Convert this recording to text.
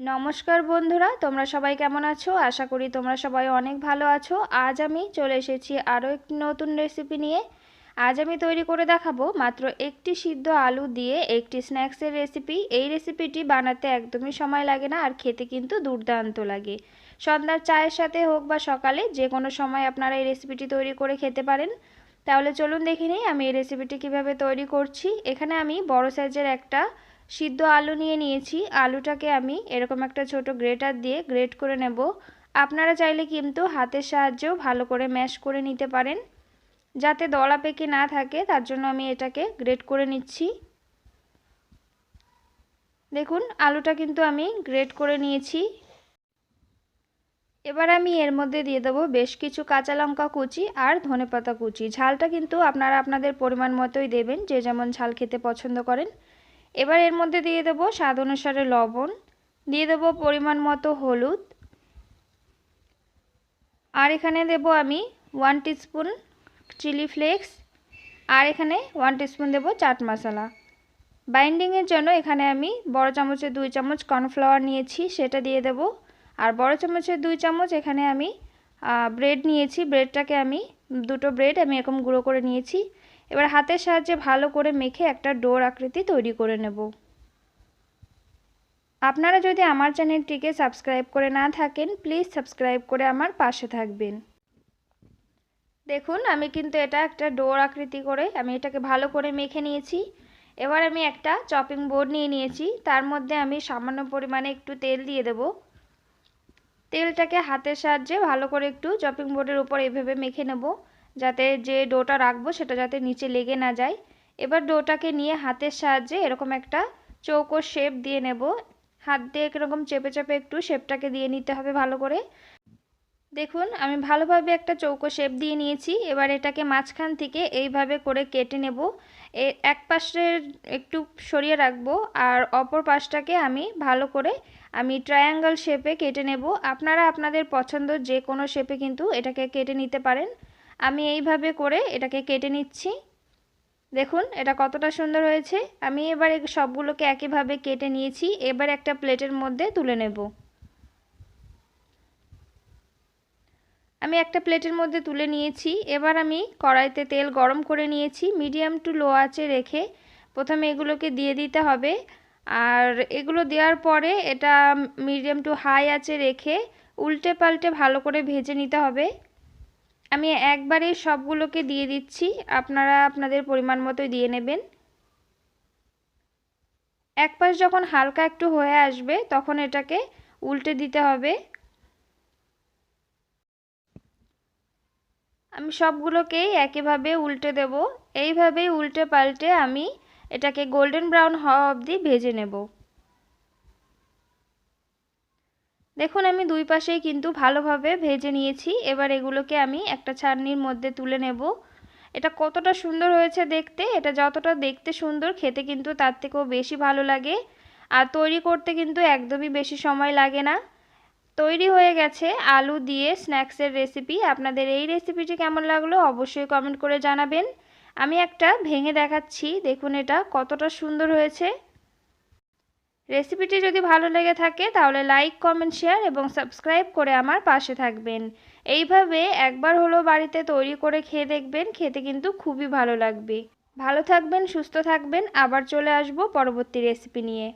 নমস্কার বন্ধুরা, তোমরা সবাই কেমন আছো? আশা করি তোমরা সবাই অনেক ভালো আছো। আজ আমি চলে এসেছি আরও একটি নতুন রেসিপি নিয়ে। আজ আমি তৈরি করে দেখাবো মাত্র একটি সিদ্ধ আলু দিয়ে একটি স্ন্যাক্সের রেসিপি এই রেসিপিটি বানাতে একদমই সময় লাগে না আর খেতে কিন্তু দুর্দান্ত লাগে। সন্ধ্যার চায়ের সাথে হোক বা সকালে যে কোনো সময় আপনারা এই রেসিপিটি তৈরি করে খেতে পারেন। তাহলে চলুন দেখে নিই আমি এই রেসিপিটি কীভাবে তৈরি করছি। এখানে আমি বড় সাইজের একটা সিদ্ধ আলু নিয়ে নিয়েছি। আলুটাকে আমি এরকম একটা ছোট গ্রেটার দিয়ে গ্রেট করে নেব। আপনারা চাইলে কিন্তু হাতের সাহায্যেও ভালো করে ম্যাশ করে নিতে পারেন। যাতে দলা পেকে না থাকে, তার জন্য আমি এটাকে গ্রেট করে নিচ্ছি। দেখুন, আলুটা কিন্তু আমি গ্রেট করে নিয়েছি। এবার আমি এর মধ্যে দিয়ে দেবো বেশ কিছু কাঁচা লঙ্কা কুচি আর ধনেপাতা কুচি। ঝালটা কিন্তু আপনারা আপনাদের পরিমাণ মতোই দেবেন, যে যেমন ঝাল খেতে পছন্দ করেন। এবার এর মধ্যে দিয়ে দেবো স্বাদ অনুসারে লবণ, দিয়ে দেবো পরিমাণ মতো হলুদ, আর এখানে দেব আমি ওয়ান টিস্পুন চিলি ফ্লেক্স আর এখানে ওয়ান টিস্পুন দেবো চাট মশলা। বাইন্ডিংয়ের জন্য এখানে আমি বড় চামচের দুই চামচ কর্নফ্লাওয়ার নিয়েছি, সেটা দিয়ে দেব। আর বড় চামচের দুই চামচ এখানে আমি ব্রেড নিয়েছি ব্রেডটাকে আমি, দুটো ব্রেড আমি এরকম গুঁড়ো করে নিয়েছি। এবার হাতের সাহায্যে ভালো করে মেখে একটা ডোর আকৃতি তৈরি করে নেব। আপনারা যদি আমার চ্যানেলটিকে সাবস্ক্রাইব করে না থাকেন, প্লিজ সাবস্ক্রাইব করে আমার পাশে থাকবেন। দেখুন, আমি কিন্তু এটা একটা ডোর আকৃতি করে আমি এটাকে ভালো করে মেখে নিয়েছি। এবার আমি একটা চপিং বোর্ড নিয়ে নিয়েছি। তার মধ্যে আমি সামান্য পরিমাণে একটু তেল দিয়ে দেব। তেলটাকে হাতের সাহায্যে ভালো করে একটু চপিং বোর্ডের উপর এভাবে মেখে নেব। যাতে যে ডোটা রাখব সেটা যাতে নিচে লেগে না যায়। এবার ডোটাকে নিয়ে হাতের সাহায্যে এরকম একটা চৌকো শেপ দিয়ে নেব। হাত দিয়ে এরকম চেপে চেপে একটু শেপটাকে দিয়ে নিতে হবে ভালো করে। দেখুন, আমি ভালোভাবে একটা চৌকো শেপ দিয়ে নিয়েছি। এবার এটাকে মাঝখান থেকে এইভাবে করে কেটে নেব। এক পাশে একটু সরিয়ে রাখব আর অপর পাশটাকে আমি ভালো করে আমি ট্রায়াঙ্গেল শেপে কেটে নেব। আপনারা আপনাদের পছন্দ যে কোনো শেপে কিন্তু এটাকে কেটে নিতে পারেন। আমি এইভাবে করে এটাকে কেটে নিচ্ছি। দেখুন, এটা কতটা সুন্দর হয়েছে। আমি এবার সবগুলোকে একইভাবে কেটে নিয়েছি। এবার একটা প্লেটের মধ্যে তুলে নেব। আমি একটা প্লেটের মধ্যে তুলে নিয়েছি। এবার আমি কড়াইতে তেল গরম করে নিয়েছি। মিডিয়াম টু লো আঁচে রেখে প্রথমে এগুলোকে দিয়ে দিতে হবে। আর এগুলো দেওয়ার পরে এটা মিডিয়াম টু হাই আঁচে রেখে উল্টে পাল্টে ভালো করে ভেজে নিতে হবে। আমি একবারে সবগুলোকে দিয়ে দিচ্ছি। আপনারা আপনাদের পরিমাণ মতোই দিয়ে নেবেন। এক পাশ যখন হালকা একটু হয়ে আসবে, তখন এটাকে উল্টে দিতে হবে। আমি সবগুলোকেই একইভাবে উল্টে দেব। এইভাবেই উল্টে পাল্টে আমি এটাকে গোল্ডেন ব্রাউন হওয়া অবধি ভেজে নেব। দেখুন, আমি দুই পাশেই কিন্তু ভালোভাবে ভেজে নিয়েছি। এবার এগুলোকে আমি একটা ছাড়নির মধ্যে তুলে নেব। এটা কতটা সুন্দর হয়েছে দেখতে। এটা যতটা দেখতে সুন্দর, খেতে কিন্তু তার থেকেও বেশি ভালো লাগে। আর তৈরি করতে কিন্তু একদমই বেশি সময় লাগে না। তৈরি হয়ে গেছে আলু দিয়ে স্ন্যাক্সের রেসিপি। আপনাদের এই রেসিপিটি কেমন লাগল অবশ্যই কমেন্ট করে জানাবেন। আমি একটা ভেঙে দেখাচ্ছি। দেখুন এটা কতটা সুন্দর হয়েছে। রেসিপিটি যদি ভালো লেগে থাকে, তাহলে লাইক, কমেন্ট, শেয়ার এবং সাবস্ক্রাইব করে আমার পাশে থাকবেন। এইভাবে একবার হলো বাড়িতে তৈরি করে খেয়ে দেখবেন, খেতে কিন্তু খুবই ভালো লাগবে। ভালো থাকবেন, সুস্থ থাকবেন, আবার চলে আসব পরবর্তী রেসিপি নিয়ে।